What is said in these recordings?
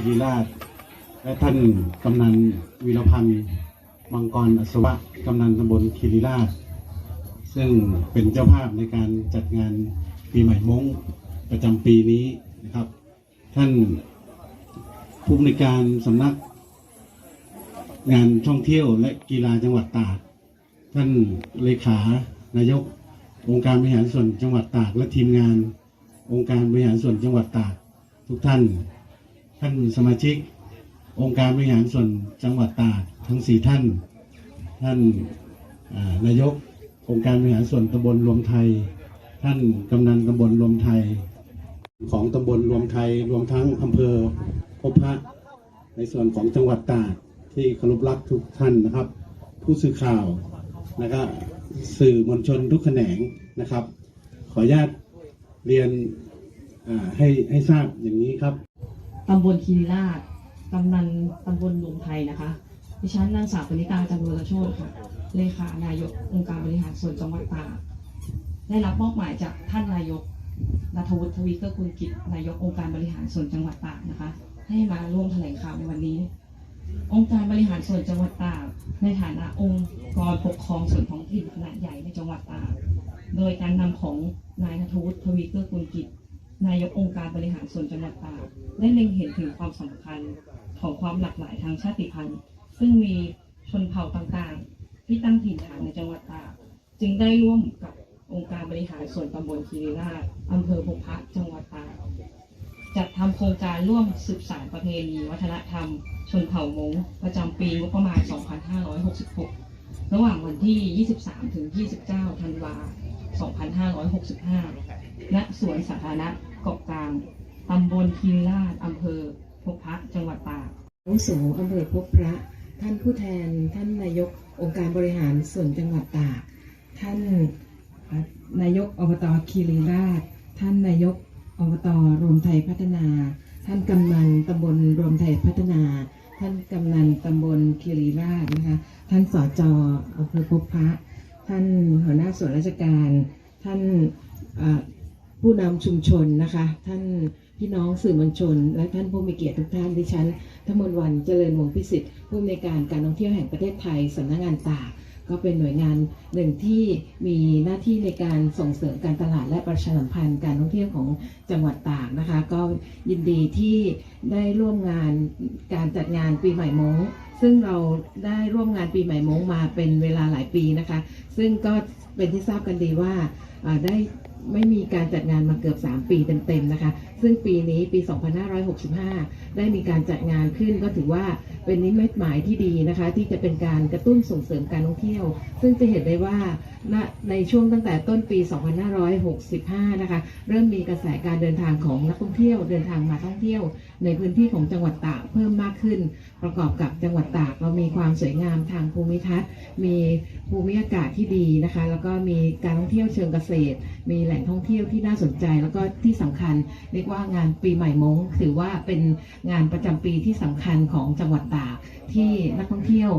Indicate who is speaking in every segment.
Speaker 1: คิริราช และท่านกำนันวีรพันธ์มังกรอัศวะกำนันตำบลคิริราช ซึ่งเป็นเจ้าภาพในการจัดงานปีใหม่มงประจำปีนี้นะครับ ท่านผู้อำนวยการสำนัก งานท่องเที่ยวและกีฬาจังหวัดตาก ท่านเลขานายกองค์การบริหารส่วนจังหวัดตาก และทีมงานองค์การบริหารส่วนจังหวัดตาก ทุกท่าน ท่านสมาชิก องค์การบริหารส่วนจังหวัดตากทั้งสี่ท่าน ท่านนายกองค์การบริหารส่วนตำบลรวมไทย ท่านกำนันตำบลรวมไทย ของตำบลรวมไทยรวมทั้งอำเภอพบพระในส่วนของจังหวัดตากที่เคารพรักทุกท่านนะครับ ผู้สื่อข่าวนะครับสื่อมวลชนทุกแขนงนะครับ ขออนุญาตเรียนให้ให้ทราบอย่างนี้ครับ
Speaker 2: ตำบลคีรีราชกำนันตำบลหลวงไทยนะคะ ดิฉันนางสาวปณิตาจำเริญโชตค่ะ เลขานายกองค์การบริหารส่วนจังหวัดตากได้รับมอบหมายจากท่านนายกนัทวุฒิทวีเกื้อกูลกิจ นายกองค์การบริหารส่วนจังหวัดตากนะคะ ให้มาร่วมแถลงข่าวในวันนี้ องค์การบริหารส่วนจังหวัดตากในฐานะองค์กรปกครองส่วนท้องถิ่นขนาดใหญ่ในจังหวัดตาก โดยการนำของนายนัทวุฒิทวีเกื้อกูลกิจ นายกองค์การบริหารส่วนจังหวัดตากได้เล็งเห็นถึงความสำคัญของความหลากหลายทางชาติพันธุ์ ซึ่งมีชนเผ่าต่างๆ ที่ตั้งถิ่นฐานในจังหวัดตากจึงได้ร่วมกับองค์การบริหารส่วนตำบลคีรีราชอำเภอพบพระจังหวัดตากจัดทำโครงการร่วมสืบสานประเพณีวัฒนธรรม ชนเผ่ามงประจำปีงบประมาณ 2566 ระหว่างวันที่ 23 ถึง 29 ธันวา 2565 ณ สวนสาธารณะ เกาะกลางตำบลคีรีราชอำเภอพบพระจังหวัดตาก
Speaker 3: อาวุโสอำเภอพบพระ ท่านผู้แทน ท่านนายกองค์การบริหารส่วนจังหวัดตาก ท่านนายกอบตคีรีราช ท่านนายกอบตรวมไทยพัฒนา ท่านกำนันตำบลรวมไทยพัฒนา ท่านกำนันตำบลคีรีราชนะคะ ท่านสจอำเภอพบพระ ท่านหัวหน้าส่วนราชการ ท่านอ่อ ผู้นำชุมชนนะคะ ท่านพี่น้องสื่อมวลชน และท่านผู้มีเกียรติทุกท่านดิฉันธมนวันเจริญวงศ์พิสิทธิ์ผู้อำนวยการการท่องเที่ยวแห่งประเทศไทยสำนักงานตากก็เป็นหน่วยงานหนึ่งที่มีหน้าที่ในการส่งเสริมการตลาดและประชาสัมพันธ์การท่องเที่ยวของจังหวัดตากนะคะ ก็ยินดีที่ได้ร่วมงานการจัดงานปีใหม่มง ซึ่งเราได้ร่วมงานปีใหม่มงมาเป็นเวลาหลายปีนะคะ ซึ่งก็เป็นที่ทราบกันดีว่าได้ไม่มีการจัดงานมาเกือบ 3 ปีเต็มๆนะคะ ซึ่งปีนี้ปี 2565 ได้มีการจัดงานขึ้นก็ถือว่าเป็นนิมิตหมายที่ดีนะคะ ที่จะเป็นการกระตุ้นส่งเสริมการท่องเที่ยว ซึ่งจะเห็นได้ว่าในช่วงตั้งแต่ต้นปี 2565 นะคะ เริ่มมีกระแสการเดินทางของนักท่องเที่ยวเดินทางมาท่องเที่ยว ในพื้นที่ของจังหวัดตากเพิ่มมากขึ้น ประกอบกับจังหวัดตากเรามีความสวยงามทางภูมิทัศน์ มีภูมิอากาศที่ดีนะคะ แล้วก็มีการท่องเที่ยวเชิงเกษตร มีแหล่งท่องเที่ยวที่น่าสนใจ แล้วก็ที่สำคัญเรียกว่างานปีใหม่มงถือว่าเป็นงานประจำปีที่สำคัญของจังหวัดตากที่นักท่องเที่ยว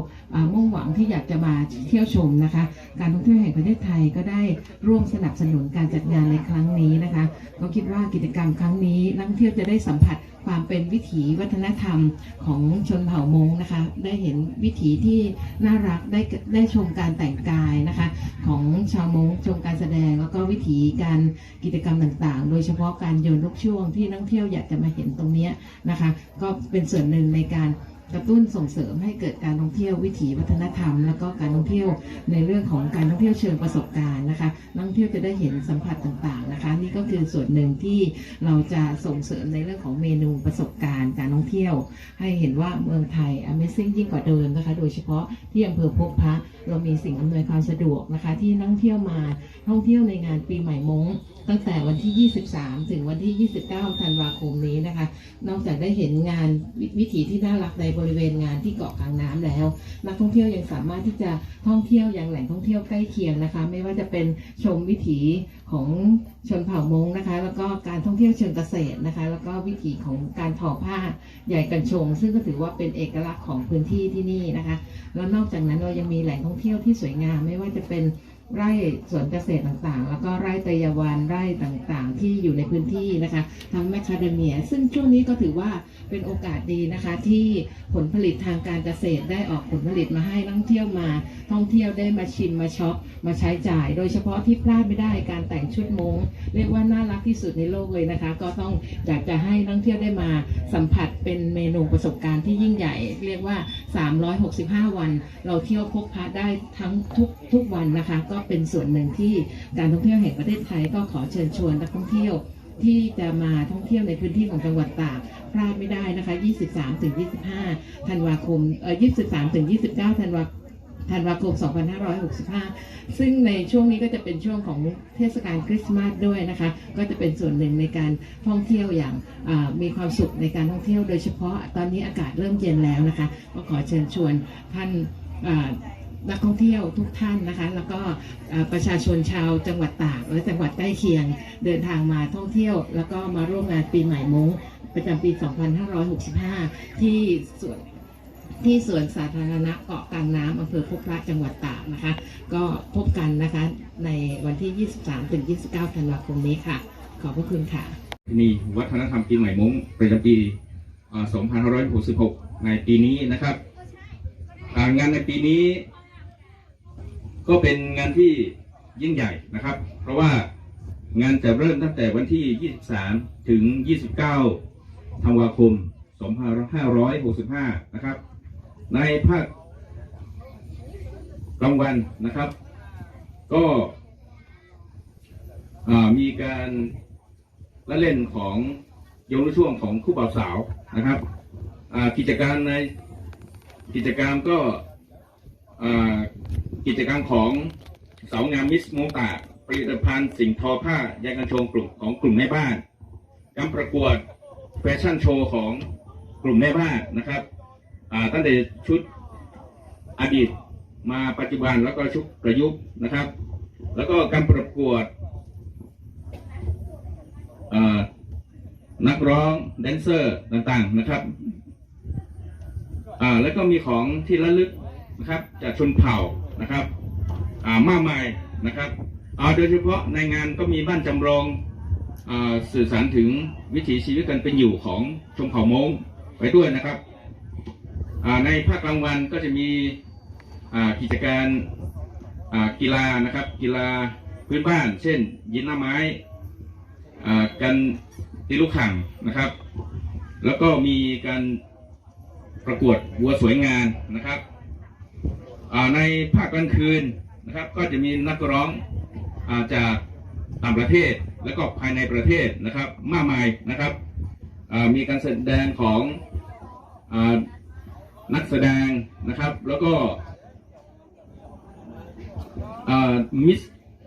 Speaker 3: มุ่งหวังที่อยากจะมาเที่ยวชมนะคะ การท่องเที่ยวแห่งประเทศไทยก็ได้ร่วมสนับสนุนการจัดงานในครั้งนี้นะคะ ก็คิดว่ากิจกรรมครั้งนี้นักท่องเที่ยวจะได้สัมผัสความเป็นวิถีวัฒนธรรมของชนเผ่ามงนะคะ ได้เห็นวิถีที่น่ารักได้ได้ชมการแต่งกายนะคะ ของชาวมงชมการแสดงแล้วก็วิถีการกิจกรรมต่างๆ โดยเฉพาะการโยนลูกช่วงที่นักท่องเที่ยวอยากจะมาเห็นตรงนี้นะคะ ก็เป็นส่วนหนึ่งในการ กระตุ้นส่งเสริมให้เกิดการท่องเที่ยววิถีวัฒนธรรม แล้วก็การท่องเที่ยวในเรื่องของการท่องเที่ยวเชิงประสบการณ์นะคะนักท่องเที่ยวจะได้เห็นสัมผัสต่างๆนะคะ นี่ก็คือส่วนหนึ่งที่เราจะส่งเสริมในเรื่องของเมนูประสบการณ์การท่องเที่ยว ให้เห็นว่าเมืองไทย Amazing ยิ่งกว่าเดิมนะคะ โดยเฉพาะที่อำเภอพบพระเรามีสิ่งอำนวยความสะดวกนะคะ ที่นักท่องเที่ยวมาท่องเที่ยวในงานปีใหม่มงตั้งแต่วันที่ 23 ถึงวันที่ 29 ธันวาคมนี้นะคะ นอกจากได้เห็นงานววิถีที่น่ารักในบริเวณงานที่เกาะกลางน้ำแล้ว นักท่องเที่ยวยังสามารถที่จะท่องเที่ยวยังแหล่งท่องเที่ยวใกล้เคียงนะคะ ไม่ว่าจะเป็นชมวิถีของชนเผ่ามงนะคะ แล้วก็การท่องเที่ยวเชิงเกษตรนะคะ แล้วก็วิถีของการทอผ้าใหญ่กันชง ซึ่งก็ถือว่าเป็นเอกลักษณ์ของพื้นที่ที่นี่นะคะ แล้วนอกจากนั้นเรายังมีแหล่งท่องเที่ยวที่สวยงาม ไม่ว่าจะเป็น ไร่สวนเกษตรต่างๆ แล้วก็ไร่เตยวันไร่ต่างๆ ที่อยู่ในพื้นที่นะคะทั้งแมคคาเดเมีย ซึ่งช่วงนี้ก็ถือว่า เป็นโอกาสดีนะคะ ที่ผลผลิตทางการเกษตรได้ออกผลผลิตมาให้นักท่องเที่ยวมา ท่องเที่ยวได้มาชิมมาช็อปมาใช้จ่าย โดยเฉพาะที่พลาดไม่ได้การแต่งชุดมงเรียกว่าน่ารักที่สุดในโลกเลยนะคะ ก็ต้องอยากจะให้นักท่องเที่ยวได้มาสัมผัสเป็นเมนูประสบการณ์ที่ยิ่งใหญ่ เรียกว่า 365 วัน เราเที่ยวพบพระได้ทั้งทุกทุกวันนะคะ ก็เป็นส่วนหนึ่งที่การท่องเที่ยวแห่งประเทศไทยก็ขอเชิญชวนนักท่องเที่ยว ที่จะมาท่องเที่ยวในพื้นที่ของจังหวัดตากพลาดไม่ได้นะคะ 23-25 ธันวาคม เอ่อ 23-29 ธันวาธันวาคม 2565 ซึ่งในช่วงนี้ก็จะเป็นช่วงของเทศกาลคริสต์มาสด้วยนะคะ ก็จะเป็นส่วนหนึ่งในการท่องเที่ยวอย่างมีความสุขในการท่องเที่ยว โดยเฉพาะตอนนี้อากาศเริ่มเย็นแล้วนะคะ ก็ขอเชิญชวนท่านอ นักท่องเที่ยวทุกท่านนะคะ แล้วก็ประชาชนชาวจังหวัดตากและจังหวัดใกล้เคียงเดินทางมาท่องเที่ยว แล้วก็มาร่วมงานปีใหม่มงประจำปี 2565 ที่สวนที่สวนสาธารณะเกาะกลางน้ำอำเภอพบพระจังหวัดตากนะคะ ก็พบกันนะคะในวันที่ 23 ถึง 29 ธันวาคมนี้ค่ะ ขอบพระคุณค่ะ
Speaker 4: นี่วัฒนธรรมปีใหม่มงประจำปี 2566 ในปีนี้นะครับ งานในปีนี้ ก็เป็นงานที่ยิ่งใหญ่นะครับ เพราะว่างานจะเริ่มตั้งแต่วันที่ 23 ถึง 29 ธันวาคม 2565 นะครับ ในภาคกลางวันนะครับ ก็มีการละเล่นของยงลูกช่วงของคู่บ่าวสาวนะครับกิจการในกิจกรรมก็ กิจกรรมของสางามมิสโมตาผลิตภัณฑ์สิ่งทอผ้ายางกันชงกลุ่มของกลุ่มแม่บ้านการประกวดแฟชั่นโชว์ของกลุ่มแม่บ้านนะครับตั้งแต่ชุดอดีตมาปัจจุบันแล้วก็ชุดประยุกต์นะครับ แล้วก็การประกวดนักร้องแดนเซอร์ต่างๆนะครับแล้วก็มีของที่ระลึกนะครับจากชนเผ่า นะครับมากมายนะครับโดยเฉพาะในงานก็มีบ้านจำลองอสื่อสารถึงวิถีชีวิตกันเป็นอยู่ของชนเผ่ามงไปด้วยนะครับในภาคกลางวันก็จะมีกิจการกีฬานะครับ กีฬาพื้นบ้าน เช่น ยิงหน้าไม้การตีลูกข่างนะครับ แล้วก็มีการประกวดวัวสวยงามนะครับ ในภาคกลางคืนนะครับก็จะมีนักร้องอาจากต่างประเทศและก็ภายในประเทศนะครับมากมายนะครับมีการแสดงของอนักแสดงนะครับแล้วก็มิส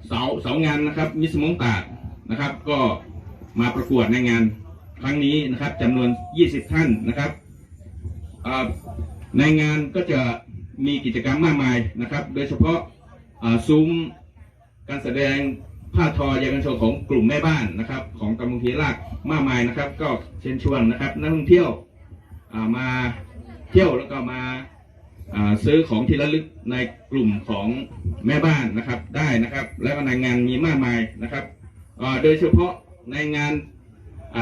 Speaker 4: เสาเสางานนะครับมิสมงตาดนะครับ ก็มาประกวดในงานครั้งนี้นะครับจำนวน 20 ท่านนะครับในงานก็จะ มีกิจกรรมมากมายนะครับ โดยเฉพาะซุ้มการแสดงผ้าทอยากันโชว์ของกลุ่มแม่บ้านนะครับ ของกำมลทีลากมากมายนะครับ ก็เชิญชวนนะครับนักท่องเที่ยวามาเที่ยวแล้วก็มาาซื้อของที่ระลึกในกลุ่มของแม่บ้านนะครับได้นะครับ และในงานมีมากมายนะครับโดยเฉพาะในงาน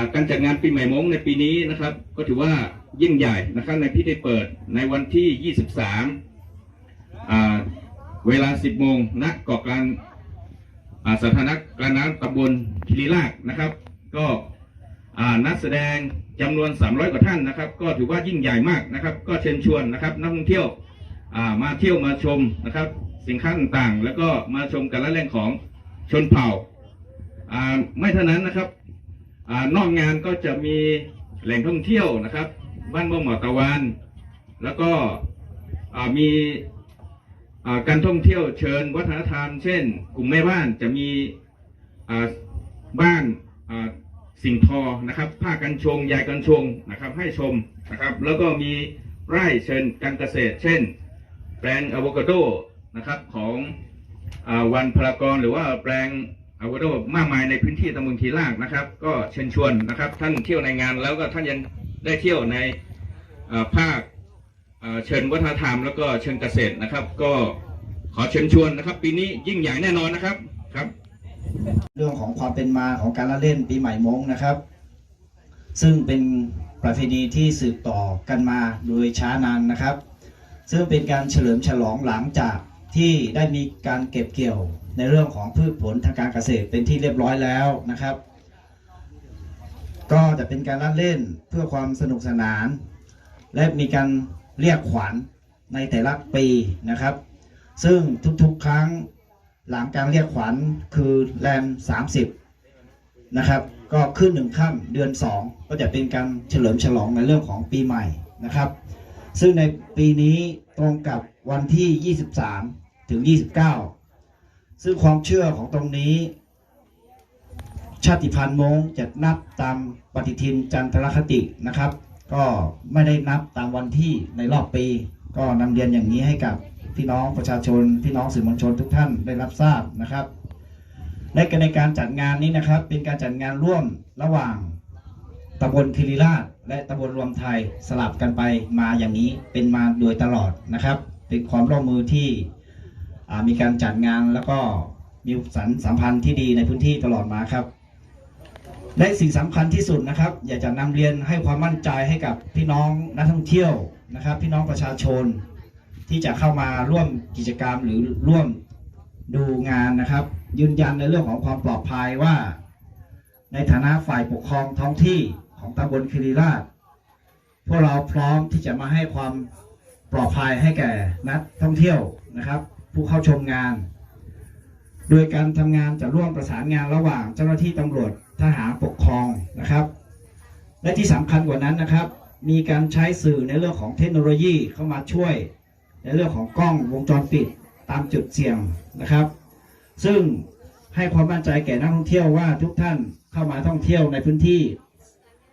Speaker 4: าการจัดงานปีใหม่มงในปีนี้นะครับ ก็ถือว่า ยิ่งใหญ่นะครับในพิธีเปิดในวันที่ 23 เวลา 10 โมงณเกาะกลางอ่าสถานะกลางน้ำตำบลคิริลากนะครับ ก็นักแสดงจำนวน 300 กว่าท่านนะครับ ก็ถือว่ายิ่งใหญ่มากนะครับ ก็เชิญชวนนะครับนักท่องเที่ยวมาเที่ยวมาชมนะครับ สินค้าต่างๆ แล้วก็มาชมการละเล่นของชนเผ่าไม่เท่านั้นนะครับอนอกงานก็จะมีแหล่งท่องเที่ยวนะครับ บ้านม่วงหมอตะวัน แล้วก็มีการท่องเที่ยวเชิญวัฒนธรรม เช่น กลุ่มแม่บ้านจะมีบ้านสิ่งทอนะครับผ้ากันชงยายกันชงนะครับให้ชมนะครับแล้วก็มีไร่เชิญการเกษตร เช่น แปลงอะโวคาโดนะครับของอวันพลากรหรือว่าแปลงอะโวคาโดมากมายในพื้นที่ตำบลทีลากนะครับ ก็เชิญชวนนะครับท่านเที่ยวในงานแล้วก็ท่านยัง ได้เที่ยวในภาคเชิญวัฒนธรรมแล้วก็เชิญเกษตรนะครับ ก็ขอเชิญชวนนะครับ ปีนี้ยิ่งใหญ่แน่นอนนะครับครับ
Speaker 5: เรื่องของความเป็นมาของการละเล่นปีใหม่มงนะครับ ซึ่งเป็นประเพณีที่สืบต่อกันมาโดยช้านานนะครับ ซึ่งเป็นการเฉลิมฉลองหลังจากที่ได้มีการเก็บเกี่ยวในเรื่องของพืชผลทางการเกษตรเป็นที่เรียบร้อยแล้วนะครับ ก็จะเป็นการละเล่นเพื่อความสนุกสนาน และมีการเรียกขวัญในแต่ละปีนะครับ ซึ่งทุกๆครั้งหลังการเรียกขวัญคือแรม 30 นะครับ ก็ขึ้นหนึ่งค่ำเดือน 2 ก็จะเป็นการเฉลิมฉลองในเรื่องของปีใหม่นะครับ ซึ่งในปีนี้ตรงกับวันที่ 23 ถึง 29 ซึ่งความเชื่อของตรงนี้ ชาติพันธุ์มงจะนับตามปฏิทินจันทรคตินะครับ ก็ไม่ได้นับตามวันที่ในรอบปี ก็นำเรียนอย่างนี้ให้กับพี่น้องประชาชน พี่น้องสื่อมวลชนทุกท่านได้รับทราบนะครับและในการจัดงานนี้นะครับ เป็นการจัดงานร่วมระหว่างตำบลคิริราช และตำบลรวมไทยสลับกันไปมาอย่างนี้เป็นมาโดยตลอดนะครับ เป็นความร่วมมือที่มีการจัดงานแล้วก็มีสันสัมพันธ์ที่ดีในพื้นที่ตลอดมาครับ และสิ่งสำคัญที่สุดนะครับ อยากจะนำเรียนให้ความมั่นใจให้กับพี่น้องนักท่องเที่ยวนะครับ พี่น้องประชาชน ที่จะเข้ามาร่วมกิจกรรมหรือร่วมดูงานนะครับ ยืนยันในเรื่องของความปลอดภัยว่า ในฐานะฝ่ายปกครองท้องที่ของตำบลคิริราชพวกเราพร้อมที่จะมาให้ความปลอดภัยให้แก่นักท่องเที่ยวนะครับ ผู้เข้าชมงาน โดยการทำงานจะร่วมประสานงานระหว่างเจ้าหน้าที่ตำรวจ ทหารปกครองนะครับ และที่สำคัญกว่านั้นนะครับ มีการใช้สื่อในเรื่องของเทคโนโลยีเข้ามาช่วย ในเรื่องของกล้องวงจรปิดตามจุดเสี่ยงนะครับ ซึ่งให้ความมั่นใจแก่นักท่องเที่ยวว่าทุกท่านเข้ามาท่องเที่ยวในพื้นที่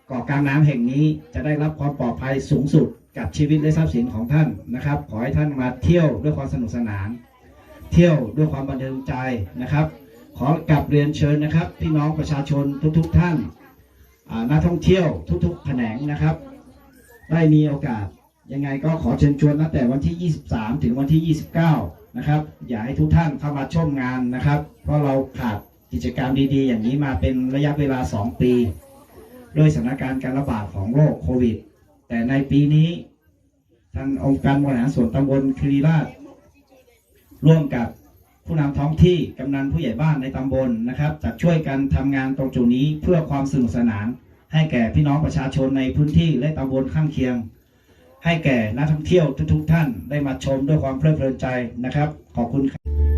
Speaker 5: เกาะกลางน้ำแห่งนี้จะได้รับความปลอดภัยสูงสุดกับชีวิตและทรัพย์สินของท่านนะครับ ขอให้ท่านมาเที่ยวด้วยความสนุกสนาน เที่ยวด้วยความบันเทิงใจนะครับ ขอกลับเรียนเชิญนะครับ พี่น้องประชาชนทุกๆท่านอ่านักท่องเที่ยวทุกๆแขนงนะครับ ได้มีโอกาสยังไงก็ขอเชิญชวนตั้งแต่วันที่ 23 ถึงวันที่ 29 นะครับ อยากให้ทุกท่านเข้ามาชมงานนะครับ เพราะเราขาดกิจกรรมดีๆ อย่างนี้มาเป็นระยะเวลา 2 ปีด้วยสถานการณ์การระบาดของโรคโควิด แต่ในปีนี้ทางองค์การบริหารส่วนตำบลครีราชร่วมกับ ผู้นำท้องที่กำนันผู้ใหญ่บ้านในตำบลนะครับจะช่วยกันทำงานตรงจุดนี้เพื่อความสนุกสนาน ให้แก่พี่น้องประชาชนในพื้นที่และตำบลข้างเคียง ให้แก่นักท่องเที่ยวทุกๆท่านได้มาชมด้วยความเพลิดเพลินใจนะครับ ขอบคุณครับ